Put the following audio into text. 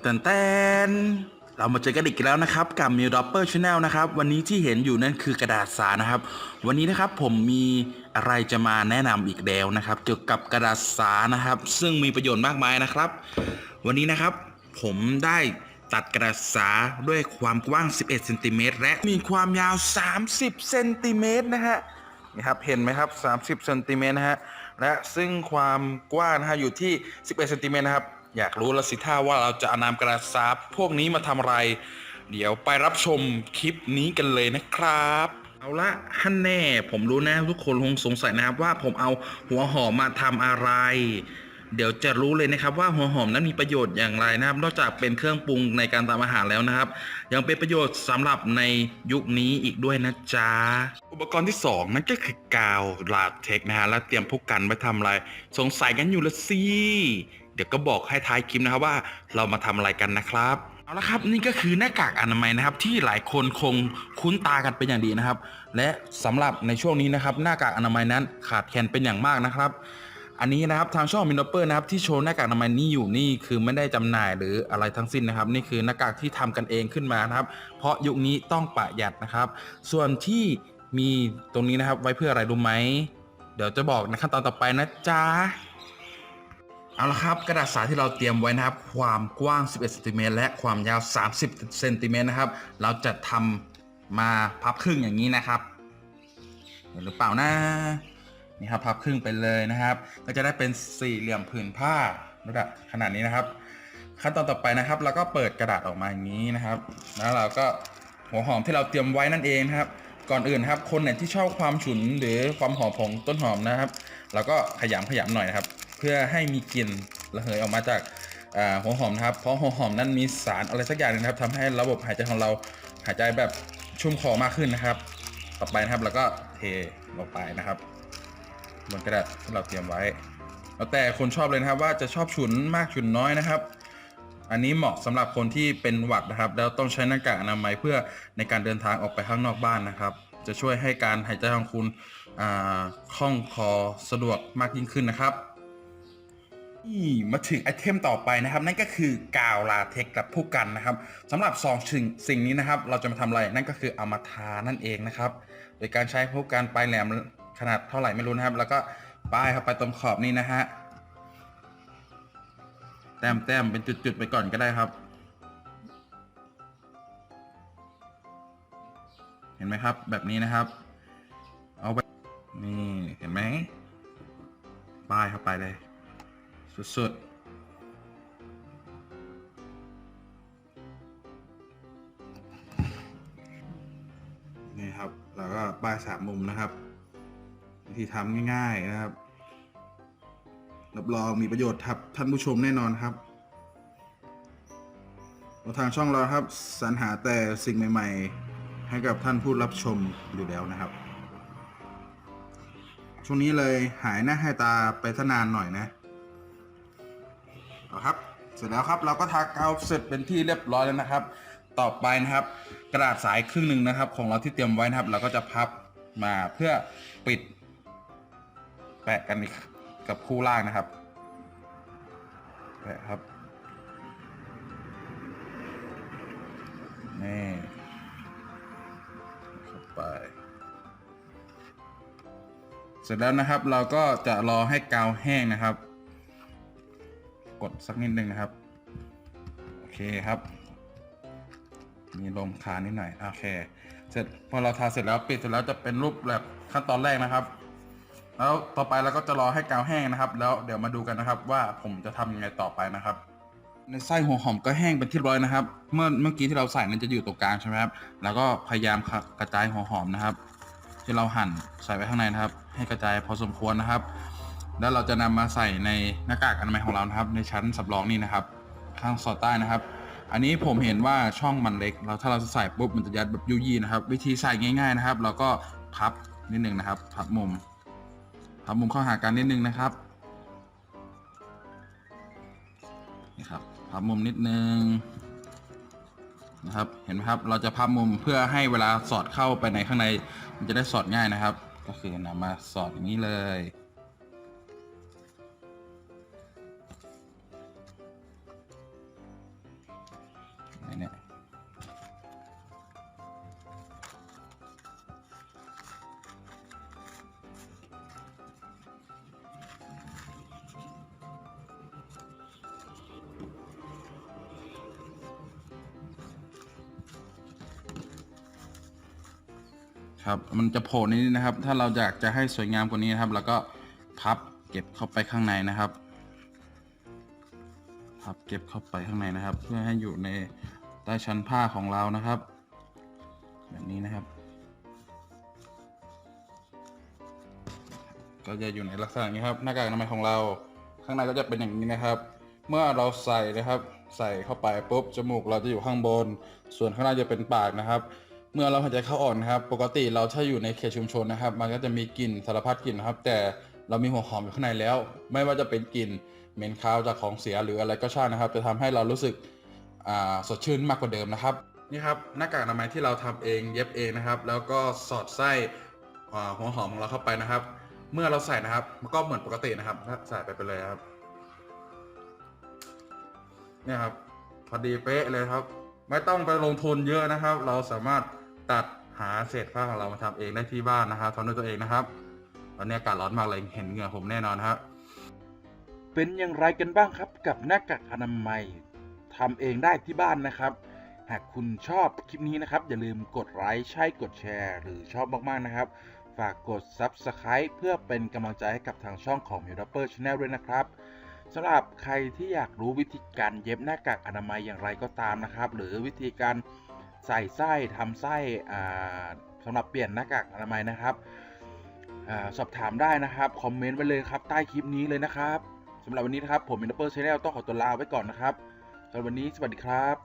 แต่นแตนเรามาเจอกันอีกแล้วนะครับกับ m i l d o p p e r Channel นะครับวันนี้ที่เห็นอยู่นั่นคือกระดาษสานะครับ วันนี้นะครับผมมีอะไรจะมาแนะนำอีกแล้วนะครับ เกี่ยวกับกระดาษสานะครับ ซึ่งมีประโยชน์มากมายนะครับ วันนี้นะครับผมได้ตัดกระดาษสาด้วยความกว้าง 11เซนติเมตรและมีความยาว 30เซนติเมตรนะฮะนี่ครับเห็นไหมครับ 30เซนติเมตรนะฮะและซึ่งความกว้างนะฮะอยู่ที่ 11เซนติเมตรนะครับ อยากรู้แล้วสิท่าว่าเราจะอานำกระดาษสาพวกนี้มาทำอะไร เดี๋ยวไปรับชมคลิปนี้กันเลยนะครับ เอาละฮันแน่ผมรู้นะทุกคนคงสงสัยนะครับว่าผมเอาหัวหอมมาทำอะไร เดี๋ยวจะรู้เลยนะครับว่าหัวหอมนั้นมีประโยชน์อย่างไรนะครับ นอกจากเป็นเครื่องปรุงในการทำอาหารแล้วนะครับ ยังเป็นประโยชน์สำหรับในยุคนี้อีกด้วยนะจ๊ะอุปกรณ์ที่2นั่นก็คือกาวลาเทคนะฮะและเตรียมพวกกันไว้ทำอะไร สงสัยกันอยู่ละสิ เดี๋ยวก็บอกให้ท้ายคลิปนะครับว่าเรามาทำอะไรกันนะครับเอาละครับนี่ก็คือหน้ากากอนามัยนะครับที่หลายคนคงคุ้นตากันเป็นอย่างดีนะครับ และสำหรับในช่วงนี้นะครับหน้ากากอนามัยนั้นขาดแคลนเป็นอย่างมากนะครับ อันนี้นะครับทางช่องมินเปอร์นะครับที่โชว์หน้ากากอนามัยนี้อยู่นี่คือไม่ได้จำหน่ายหรืออะไรทั้งสิ้นนะครับ นี่คือหน้ากากที่ทำกันเองขึ้นมานะครับ เพราะยุคนี้ต้องประหยัดนะครับ ส่วนที่มีตรงนี้นะครับไว้เพื่ออะไรรู้ไหมเดี๋ยวจะบอกในขั้นตอนต่อไปนะจ๊ะ เอาละครับกระดาษสาที่เราเตรียมไว้นะครับ ความกว้าง 11เซนติเมตรและความยาว 30เซนติเมตรนะครับ เราจะทำมาพับครึ่งอย่างนี้นะครับเห็นหรือเปล่านะนี่ครับพับครึ่งไปเลยนะครับ ก็จะได้เป็นสี่เหลี่ยมผืนผ้าระดับขนาดนี้นะครับ ขั้นตอนต่อไปนะครับ เราก็เปิดกระดาษออกมาอย่างนี้นะครับ แล้วเราก็หัวหอมที่เราเตรียมไว้นั่นเองนะครับ ก่อนอื่นครับ คนไหนที่ชอบความฉุนหรือความหอมของต้นหอมนะครับ เราก็ขยำขยำหน่อยนะครับ เพื่อให้มีกลิ่นระเหยออกมาจากหัวหอมนะครับ เพราะหัวหอมนั้นมีสารอะไรสักอย่างหนึงนะครับทำให้ระบบหายใจของเราหายใจแบบชุ่มคอมากขึ้นนะครับ ต่อไปนะครับเราก็เทลงไปนะครับบนกระดาษที่เราเตรียมไว้แล้วแต่คนชอบเลยนะครับว่าจะชอบฉุนมากฉุนน้อยนะครับ อันนี้เหมาะสำหรับคนที่เป็นหวัดนะครับ แล้วต้องใช้หน้ากากอนามัยเพื่อในการเดินทางออกไปข้างนอกบ้านนะครับ จะช่วยให้การหายใจของคุณคล่องคอสะดวกมากยิ่งขึ้นนะครับ นี่มาถึงไอเทมต่อไปนะครับ นั่นก็คือกาวลาเทคกับผู้กันนะครับสำหรับสองสิ่งสิ่งนี้นะครับ เราจะมาทำอะไรนั่นก็คือเอามาทานั่นเองนะครับ โดยการใช้ผู้กันปลายแหลมขนาดเท่าไหร่ไม่รู้นะครับ แล้วก็ป้ายเข้าไปตรงขอบนี้นะฮะแต้มแต้มเป็นจุดๆไปก่อนก็ได้ครับ เห็นไหมครับ แบบนี้นะครับ เอาไปนี่เห็นไหมป้ายเข้าไปเลย สุดๆนี่ครับ แล้วก็ป้ายสามมุมนะครับ วิธีทำง่าย ๆนะครับ รับรองมีประโยชน์ครับท่านผู้ชมแน่นอนครับทางช่องเราครับสรรหาแต่สิ่งใหม่ ๆ ให้กับท่านผู้รับชมอยู่แล้วนะครับ ช่วงนี้เลยหายหน้าให้ตาไปทนานหน่อยนะ เอาครับ เสร็จแล้วครับเราก็ทากาวเสร็จเป็นที่เรียบร้อยแล้วนะครับ ต่อไปนะครับ กระดาษสายครึ่งหนึ่งนะครับ ของเราที่เตรียมไว้นะครับ เราก็จะพับมาเพื่อปิด แปะกันกกับคู่ล่างนะครับแปะครับนี่เข้าไป เสร็จแล้วนะครับเราก็จะรอให้กาวแห้งนะครับ กดสักนิดนึงนะครับ โอเคครับ มีลมคานิดหน่อย โอเค เสร็จพอเราทาเสร็จแล้วปิดเสร็จแล้วจะเป็นรูปแบบขั้นตอนแรกนะครับ แล้วต่อไปเราก็จะรอให้กาวแห้งนะครับ แล้วเดี๋ยวมาดูกันนะครับ ว่าผมจะทำยังไงต่อไปนะครับในไส้หัวหอมก็แห้งเป็นที่ร้อยนะครับ เมื่อเมื่อกี้ที่เราใส่นั้นจะอยู่ตรงกลางใช่ไหมครับ แล้วก็พยายามกระจายหัวหอมนะครับ ที่เราหั่นใส่ไว้ข้างในนะครับ ให้กระจายพอสมควรนะครับ แล้วเราจะนำมาใส่ในหน้ากากอนามัยของเรานะครับ ในชั้นสำรองนี่นะครับ ข้างสอดใต้นะครับ อันนี้ผมเห็นว่าช่องมันเล็ก เราถ้าเราจะใส่ปุ๊บมันจะยัดแบบยุยี่นะครับ วิธีใส่ง่าย ๆนะครับ เราก็พับนิดนึงนะครับ พับมุม พับมุมเข้าหากันนิดนึงนะครับนี่ครับพับมุมนิดนึงนะครับ เห็นไหมครับ เราจะพับมุมเพื่อให้เวลาสอดเข้าไปในข้างใน มันจะได้สอดง่ายนะครับ ก็คือนำมาสอดอย่างนี้เลย ครับ มันจะโผล่นิดๆนะครับ ถ้าเราอยากจะให้สวยงามกว่านี้นะครับแล้วก็พับเก็บเข้าไปข้างในนะครับ พับเก็บเข้าไปข้างในนะครับ เพื่อให้อยู่ในใต้ชั้นผ้าของเรานะครับ แบบนี้นะครับ ก็จะอยู่ในลักษณะนี้ครับหน้ากากอนามัยของเราข้างในก็จะเป็นอย่างนี้นะครับ เมื่อเราใส่นะครับ ใส่เข้าไปปุ๊บจมูกเราจะอยู่ข้างบน ส่วนข้างล่างจะเป็นปากนะครับ เมื่อเราหายใจเข้าออกนะครับ ปกติเราถ้าอยู่ในเขตชุมชนนะครับ มันก็จะมีกลิ่นสารพัดกลิ่นนะครับ แต่เรามีหัวหอมอยู่ข้างในแล้ว ไม่ว่าจะเป็นกลิ่นเหม็นคาวจากของเสียหรืออะไรก็ช่างนะครับ จะทำให้เรารู้สึกสดชื่นมากกว่าเดิมนะครับนี่ครับหน้ากากอนามัยที่เราทำเองเย็บเองนะครับ แล้วก็สอดไส้หัวหอมของเราเข้าไปนะครับ เมื่อเราใส่นะครับมันก็เหมือนปกตินะครับใส่ไปไปเลยครับเนี่ยครับพอดีเป๊ะเลยครับ ไม่ต้องไปลงทุนเยอะนะครับ เราสามารถ ตัดหาเศษผ้าของเรามาทำเองได้ที่บ้านนะครับทำด้วยตัวเองนะครับตอนนี้อากาศร้อนมากเลยเห็นเหงื่อผมแน่นอนครับ เป็นอย่างไรกันบ้างครับ กับหน้ากากอนามัยทำเองได้ที่บ้านนะครับ หากคุณชอบคลิปนี้นะครับ อย่าลืมกดไลค์ใช่กดแชร์ หรือชอบมากๆนะครับ ฝากกด Subscribe เพื่อเป็นกำลังใจให้กับทางช่องของ m i r a p p e r Channel ด้วยนะครับสำหรับใครที่อยากรู้วิธีการเย็บหน้ากากอนามัยอย่างไรก็ตามนะครับ หรือวิธีการ ใส่ไส้ทำไส้อ่าสำหรับเปลี่ยนหน้ากากอนามัยนะครับอสอบถามได้นะครับ คอมเมนต์ไว้เลยครับ ใต้คลิปนี้เลยนะครับสำหรับวันนี้นะครับ ผมมินเปอร์ชาแนลต้องขอตัวลาไว้ก่อนนะครับสำหรับวันนี้สวัสดีครับ